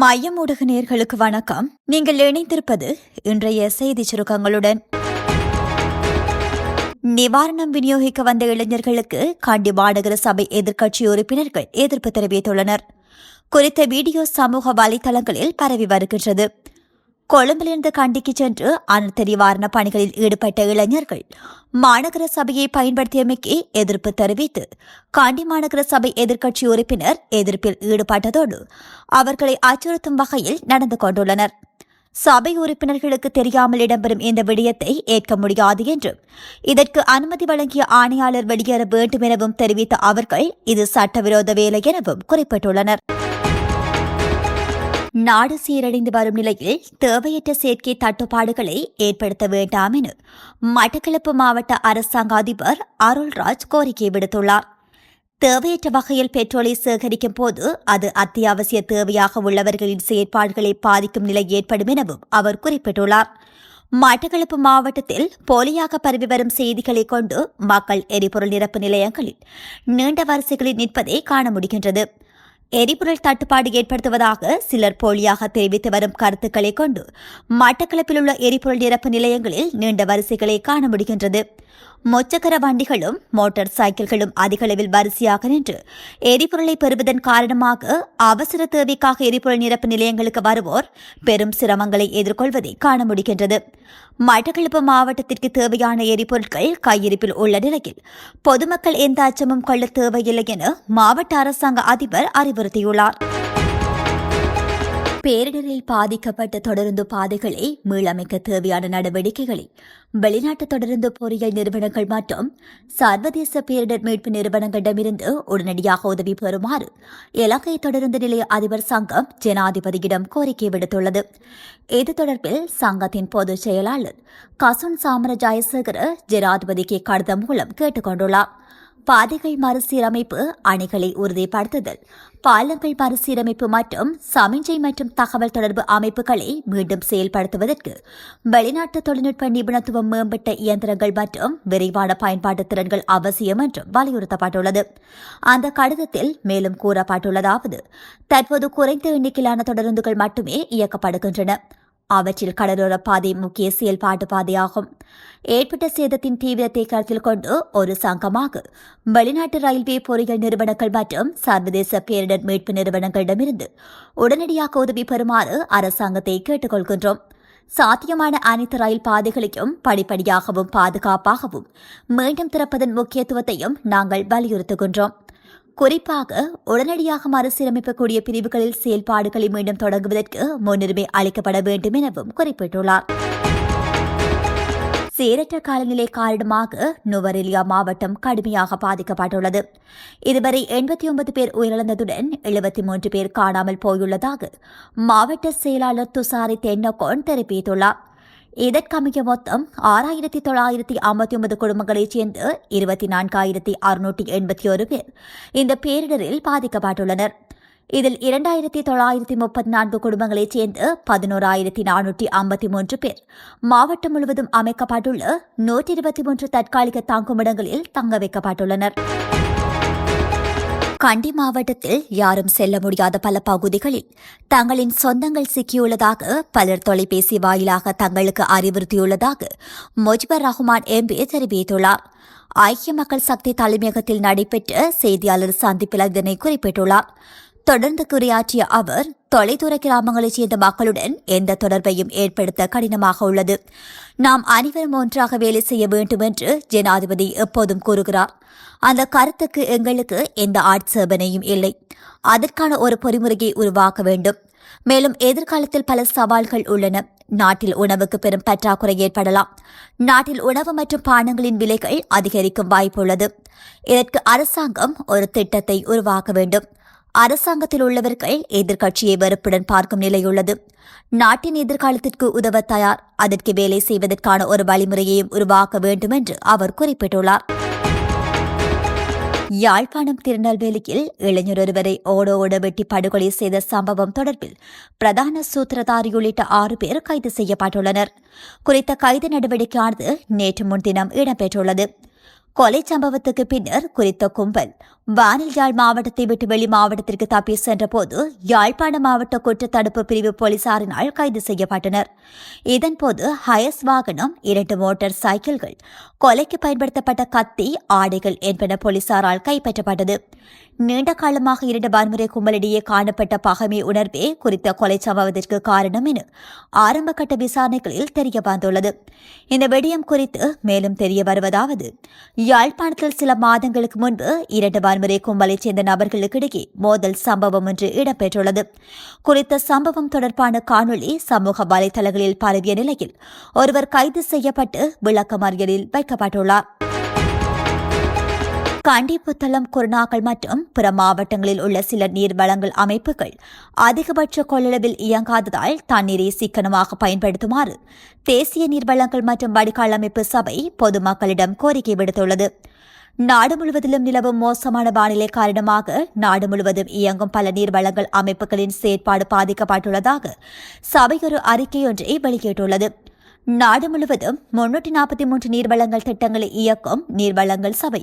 மையம் ஊடக நேர்களுக்கு வணக்கம். நீங்கள் இணைந்திருப்பது இன்றைய செய்தி சுருக்கங்களுடன். நிவாரணம் விநியோகிக்க வந்த இளைஞர்களுக்கு காண்டி மாநகர சபை எதிர்க்கட்சி உறுப்பினர்கள் எதிர்ப்பு தெரிவித்துள்ளனர். குறித்த வீடியோ சமூக வலைதளங்களில் பரவி வருகின்றது. கொழும்பிலிருந்து கண்டிக்கு சென்று அனர்த்த நிவாரண பணிகளில் ஈடுபட்ட இளைஞர்கள் மாநகர சபையை பயன்படுத்தியமைக்கு எதிர்ப்பு தெரிவித்து காண்டி மாநகர சபை எதிர்க்கட்சி உறுப்பினர் எதிர்ப்பில் ஈடுபட்டதோடு அவர்களை அச்சுறுத்தும் வகையில் நடந்து கொண்டுள்ளனர். சபை உறுப்பினர்களுக்கு தெரியாமல் இடம்பெறும் இந்த விடயத்தை ஏற்க முடியாது என்றும் இதற்கு அனுமதி வழங்கிய ஆணையாளர் வெளியேற வேண்டும் எனவும் தெரிவித்த அவர்கள் இது சட்டவிரோத வேலை எனவும் குறிப்பிட்டுள்ளனர். நாடு சீரடைந்து வரும் நிலையில் தேவையற்ற சேர்க்கை தட்டுப்பாடுகளை ஏற்படுத்த வேண்டாம் என மட்டக்களப்பு மாவட்ட அரசாங்க அதிபர் அருள்ராஜ் கோரிக்கை விடுத்துள்ளார். தேவையற்ற வகையில் பெட்ரோலை சேகரிக்கும் போது அது அத்தியாவசிய தேவையாக உள்ளவர்களின் செயற்பாடுகளை பாதிக்கும் நிலை ஏற்படும் எனவும் அவர் குறிப்பிட்டுள்ளார். மட்டக்களப்பு மாவட்டத்தில் போலியாக பரவி வரும் செய்திகளை கொண்டு மக்கள் எரிபொருள் நிரப்பு நிலையங்களில் நீண்ட வரிசைகளில் நிற்பதை காண முடிகின்றது. எரிபொருள் தட்டுப்பாடு ஏற்படுத்துவதாக சிலர் போலியாக தெரிவித்து வரும் கருத்துக்களை கொண்டு மட்டக்களப்பில் உள்ள எரிபொருள் நிரப்பு நிலையங்களில் நீண்ட வரிசைகளை காண முடிகின்றது. மொச்சக்கர வண்டிகளும் மோட்டார் சைக்கிள்களும் அதிக அளவில் வரிசையாக நின்று எரிபொருளை பெறுவதன் காரணமாக அவசர தேவைக்காக எரிபொருள் நிரப்பு நிலையங்களுக்கு வருவோர் பெரும் சிரமங்களை எதிர்கொள்வதை காண முடிகின்றது. மட்டக்களப்பு மாவட்டத்திற்கு தேவையான எரிபொருட்கள் கையிருப்பில் உள்ள நிலையில் பொதுமக்கள் எந்த அச்சமும் கொள்ள தேவையில்லை என மாவட்ட அரசாங்க அதிபர் வலியுறுத்தியுள்ளார். பேரிடரில் பாதிக்கப்பட்ட தொடருந்து பாதைகளை மீளமைக்க தேவையான நடவடிக்கைகளை வெளிநாட்டு தொடருந்து பொறியியல் நிறுவனங்கள் மற்றும் சர்வதேச பேரிடர் மீட்பு நிறுவனங்களிடமிருந்து உடனடியாக உதவி பெறுமாறு இலங்கை தொடருந்து நிலைய அதிபர் சங்கம் ஜனாதிபதியிடம் கோரிக்கை விடுத்துள்ளது. இது தொடர்பில் சங்கத்தின் பொதுச் செயலாளர் கசுன் சாமரஜாயசேகர ஜனாதிபதிக்கு கடிதம் மூலம் கேட்டுக் கொண்டுள்ளார் பாதைகள் மறுசீரமைப்பு அணைகளை உறுதிப்படுத்துதல். பாலங்கள் மறுசீரமைப்பு மற்றும் சமிஞ்சை மற்றும் தகவல் தொடர்பு அமைப்புகளை மீண்டும் செயல்படுத்துவதற்கு வெளிநாட்டு தொழில்நுட்ப நிபுணத்துவம் மேம்பட்ட இயந்திரங்கள் மற்றும் விரைவான பயன்பாட்டு திறன்கள் அவசியம் என்றும் வலியுறுத்தப்பட்டுள்ளது. அந்த கடிதத்தில் மேலும் கூறப்பட்டுள்ளதாவது தற்போது குறைந்த எண்ணிக்கையிலான தொடருந்துகள் மட்டுமே இயக்கப்படுகின்றன. அவற்றில் கடலோர பாதை முக்கிய செயல்பாட்டு பாதையாகும். ஏற்பட்ட சேதத்தின் தீவிரத்தை கருத்தில் கொண்டு ஒரு சங்கமாக வெளிநாட்டு ரயில்வே பொறியியல் நிறுவனங்கள் மற்றும் சர்வதேச பேரிடர் மீட்பு நிறுவனங்களிடமிருந்து உடனடியாக உதவி பெறுமாறு அரசாங்கத்தை கேட்டுக்கொள்கின்றோம். சாத்தியமான அனைத்து ரயில் பாதைகளையும் படிப்படியாகவும் பாதுகாப்பாகவும் மீண்டும் திறப்பதன் முக்கியத்துவத்தையும் நாங்கள் வலியுறுத்துகின்றோம். குறிப்பாக உடனடியாக மறுசீரமைக்கக்கூடிய பிரிவுகளில் செயல்பாடுகளை மீண்டும் தொடங்குவதற்கு முன்னுரிமை அளிக்கப்பட வேண்டும் எனவும் குறிப்பிட்டுள்ளார். சீரற்ற காலநிலை காரணமாக நுவரெலியா மாவட்டம் கடுமையாக பாதிக்கப்பட்டுள்ளது. இதுவரை எண்பத்தி ஒன்பது பேர் உயிரிழந்ததுடன் எழுபத்தி மூன்று பேர் காணாமல் போயுள்ளதாக மாவட்ட செயலாளர் துசாரி தென்னகோன் தெரிவித்துள்ளார். இதற்கமைய மொத்தம் ஆறாயிரத்தி தொள்ளாயிரத்தி ஐம்பத்தி ஒன்பது குடும்பங்களைச் சேர்ந்து இருபத்தி நான்காயிரத்தி அறுநூற்றி எண்பத்தி ஒரு பேர் இந்த பேரிடரில் பாதிக்கப்பட்டுள்ளனர். இதில் இரண்டாயிரத்தி தொள்ளாயிரத்தி முப்பத்தி நான்கு குடும்பங்களைச் சேர்ந்து பதினோராயிரத்தி நானூற்றி ஐம்பத்தி மூன்று பேர். மாவட்டம் முழுவதும் அமைக்கப்பட்டுள்ள நூற்றி இருபத்தி மூன்று தற்காலிக தாங்குமிடங்களில் தங்க வைக்கப்பட்டுள்ளனர். கண்டி மாவட்டத்தில் யாரும் செல்ல முடியாத பல பகுதிகளில் தங்களின் சொந்தங்கள் சிக்கியுள்ளதாக பலர் தொலைபேசி வாயிலாக தங்களுக்கு அறிவுறுத்தியுள்ளதாக முஜ்பர் ரஹ்மான் எம்பி தெரிவித்துள்ளார். ஐக்கிய மக்கள் சக்தி தலைமையகத்தில் நடைபெற்ற செய்தியாளர் சந்திப்பில் இதனை குறிப்பிட்டுள்ளார். தொடர்ந்து குறியாற்றிய அவர் தொலைதூர கிராமங்களைச் சேர்ந்த மக்களுடன் எந்த தொடர்பையும் ஏற்படுத்த கடினமாக உள்ளது. நாம் அனைவரும் ஒன்றாக வேலை செய்ய வேண்டும் என்று ஜனாதிபதி எப்போதும் கூறுகிறார். அந்த கருத்துக்கு எங்களுக்கு எந்த ஆட்சேபனையும் இல்லை. அதற்கான ஒரு பொறிமுறையை உருவாக்க வேண்டும். மேலும் எதிர்காலத்தில் பல சவால்கள் உள்ளன. நாட்டில் உணவுக்கு பெரும் பற்றாக்குறை ஏற்படலாம். நாட்டில் உணவு மற்றும் பானங்களின் விலைகள் அதிகரிக்கும் வாய்ப்புள்ளது இதற்கு அரசாங்கம் ஒரு திட்டத்தை உருவாக்க வேண்டும். அரசாங்கத்தில் உள்ளவர்கள் எதிர்க்கட்சியை வெறுப்புடன் பார்க்கும் நிலையுள்ளது. நாட்டின் எதிர்காலத்திற்கு உதவ தயார். அதற்கு வேலை செய்வதற்கான ஒரு வழிமுறையையும் உருவாக்க வேண்டும் என்று அவர் குறிப்பிட்டுள்ளார். யாழ்ப்பாணம் திருநெல்வேலியில் இளைஞர் ஒருவரை ஓட ஓட வெட்டி படுகொலை செய்த சம்பவம் தொடர்பில் பிரதான சூத்திரதாரி உள்ளிட்ட ஆறு பேர் கைது செய்யப்பட்டுள்ளனர். குறித்த கைது நடவடிக்கையானது நேற்று முன்தினம் இடம்பெற்றுள்ளது. கொலை சம்பவத்துக்கு பின்னர் குறித்த கும்பல். வானில் யாழ் மாவட்டத்தை விட்டு வெளி மாவட்டத்திற்கு தப்பி சென்றபோது யாழ்ப்பாண மாவட்ட குற்றத்தடுப்பு பிரிவு போலீசாரினால் கைது செய்யப்பட்டனர். இதன்போது ஹயஸ் வாகனம் இரண்டு மோட்டார் சைக்கிள்கள் கொலைக்கு பயன்படுத்தப்பட்ட கத்தி ஆடைகள் என்பன போலீசாரால் கைப்பற்றப்பட்டது. நீண்ட காலமாக இரண்டு வன்முறை கும்பலிடையே காணப்பட்ட பகைமை உணர்வே குறித்த கொலை சம்பவத்திற்கு காரணம் என ஆரம்பகட்ட விசாரணைகளில் தெரிய வந்துள்ளது இந்த விடயம் குறித்து மேலும் தெரிய வருவதாவது யாழ்ப்பாணத்தில் சில மாதங்களுக்கு முன்பு இரண்டு வன்முறை கும்பலைச் சேர்ந்த நபர்களுக்கிடையே மோதல் சம்பவம் ஒன்று இடம்பெற்றுள்ளது. குறித்த சம்பவம் தொடர்பான காணொலி சமூக வலைதளங்களில் பரவிய நிலையில் ஒருவர் கைது செய்யப்பட்டு விளக்கமறியலில் வைக்கப்பட்டுள்ளார். கண்டி புத்தளம் குருநாகல் மற்றும் பிற மாவட்டங்களில் உள்ள சில நீர் வளங்கள் அமைப்புகள் அதிகபட்ச கொள்ளளவில் இயங்காததால் தண்ணீரை சிக்கனமாக பயன்படுத்துமாறு தேசிய நீர்வளங்கள் மற்றும் வடிகால் அமைப்பு சபை பொதுமக்களிடம் கோரிக்கை விடுத்துள்ளது. நாடு முழுவதிலும் நிலவும் மோசமான வானிலை காரணமாக நாடு முழுவதும் இயங்கும் பல நீர்வளங்கள் அமைப்புகளின் செயற்பாடு பாதிக்கப்பட்டுள்ளதாக சபை ஒரு அறிக்கையொன்றை வெளியிட்டுள்ளது. நாடு முழுவதும் முன்னூற்றி நாற்பத்தி மூன்று நீர்வளங்கள் திட்டங்களை இயக்கும் நீர்வளங்கள் சபை.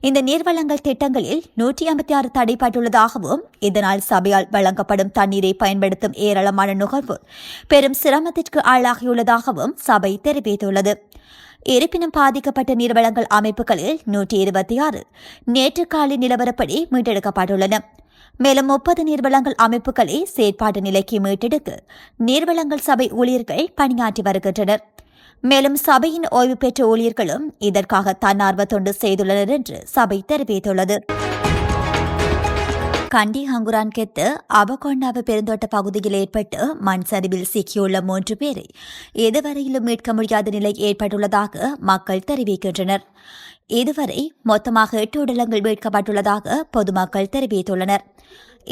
இந்த நீர்வளங்கள் திட்டங்களில் நூற்றி ஐம்பத்தி ஆறு தடைப்பட்டுள்ளதாகவும் இதனால் சபையால் வழங்கப்படும் தண்ணீரை பயன்படுத்தும் ஏராளமான நுகர்வோர் பெரும் சிரமத்திற்கு ஆளாகியுள்ளதாகவும் சபை தெரிவித்துள்ளது. இருப்பினும் பாதிக்கப்பட்ட நிறுவனங்கள் அமைப்புகளில் நூற்றி இருபத்தி ஆறு நேற்று காலை நிலவரப்படி மீட்டெடுக்கப்பட்டுள்ளன. மேலும் முப்பது நீர்வளங்கள் அமைப்புகளை செயற்பாட்டு நிலைக்கு மீட்டெடுக்க நீர்வளங்கள் சபை ஊழியர்கள் பணியாற்றி வருகின்றனர். மேலும் சபையின் ஓய்வு பெற்ற ஊழியர்களும் இதற்காக தன்னார்வ தொண்டு செய்துள்ளனர் என்று சபை தெரிவித்துள்ளது. கண்டி ஹங்குரான் கெத்து அபகொண்டாவ பெருந்தோட்ட பகுதியில் ஏற்பட்டு மண் சரிவில் சிக்கியுள்ள மூன்று பேரை எதுவரையிலும் மீட்க முடியாத நிலை ஏற்பட்டுள்ளதாக மக்கள் தெரிவிக்கின்றனர். இதுவரை மொத்தமாக எட்டு உடலங்கள் மீட்கப்பட்டுள்ளதாக பொதுமக்கள் தெரிவித்துள்ளனர்.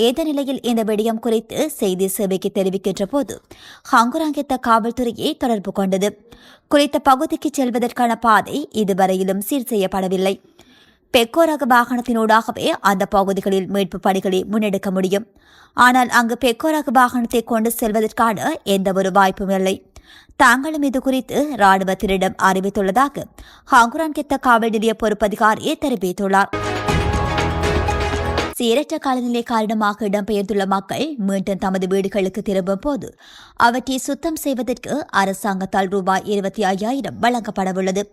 இந்த நிலையில் இந்த விடயம் குறித்து செய்தி சேவைக்கு தெரிவிக்கின்ற போது ஹங்குராங்கித்த காவல்துறையை தொடர்பு கொண்டது. குறித்த பகுதிக்கு செல்வதற்கான பாதை இதுவரையிலும் சீர் செய்யப்படவில்லை. பெக்கோரக வாகனத்தினூடாகவே அந்த பகுதிகளில் மீட்பு பணிகளை முன்னெடுக்க முடியும். ஆனால் அங்கு பெக்கோரக வாகனத்தை கொண்டு செல்வதற்கான எந்த ஒரு வாய்ப்பும் இல்லை. தாங்களும் இது குறித்து ராணுவத்தினரிடம் அறிவித்துள்ளதாக ஹாங்குரான் கெத்த காவல் நிலைய பொறுப்பதிகாரியை தெரிவித்துள்ளார். சீரற்ற காலநிலை காரணமாக இடம்பெயர்ந்துள்ள மக்கள் மீண்டும் தமது வீடுகளுக்கு திரும்பும் போது அவற்றை சுத்தம் செய்வதற்கு அரசாங்கத்தால் ரூபாய் இருபத்தி ஐயாயிரம் வழங்கப்படவுள்ளது.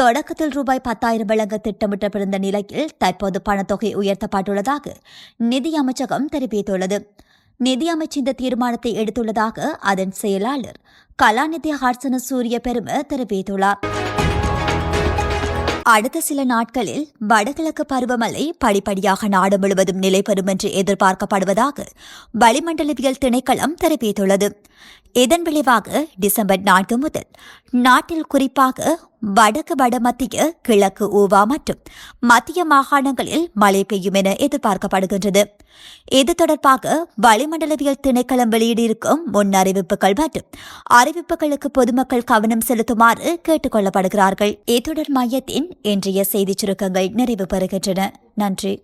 தொடக்கத்தில் ரூபாய் பத்தாயிரம் வழங்க திட்டமிட்டப்பட்டிருந்த நிலையில் தற்போது பணத்தொகை உயர்த்தப்பட்டுள்ளதாக நிதி அமைச்சகம் தெரிவித்துள்ளது. நிதியமைச்சர் இந்த தீர்மானத்தை எடுத்துள்ளதாக அதன் செயலாளர் கலாநிதி ஹார்சன சூரிய பெரும தெரிவித்துள்ளார். அடுத்த சில நாட்களில் வடகிழக்கு பருவமழை படிப்படியாக நாடு முழுவதும் நிலை பெறும் என்று எதிர்பார்க்கப்படுவதாக வளிமண்டலவியல் திணைக்களம் தெரிவித்துள்ளது. இதன் விளைவாக டிசம்பர் நான்கு முதல் நாட்டில் குறிப்பாக வடக்கு வடமத்திய கிழக்கு ஊவா மற்றும் மத்திய மாகாணங்களில் மழை பெய்யும் என எதிர்பார்க்கப்படுகின்றது. இது தொடர்பாக வளிமண்டலவியல் திணைக்களம் வெளியிட்டிருக்கும் முன் அறிவிப்புகள் மற்றும் அறிவிப்புகளுக்கு பொதுமக்கள் கவனம் செலுத்துமாறு கேட்டுக் கொள்ளப்படுகிறார்கள் இத்துடன் மையத்தின் இன்றைய செய்திச் சுருக்கங்கள் நிறைவு பெறுகின்றன. நன்றி.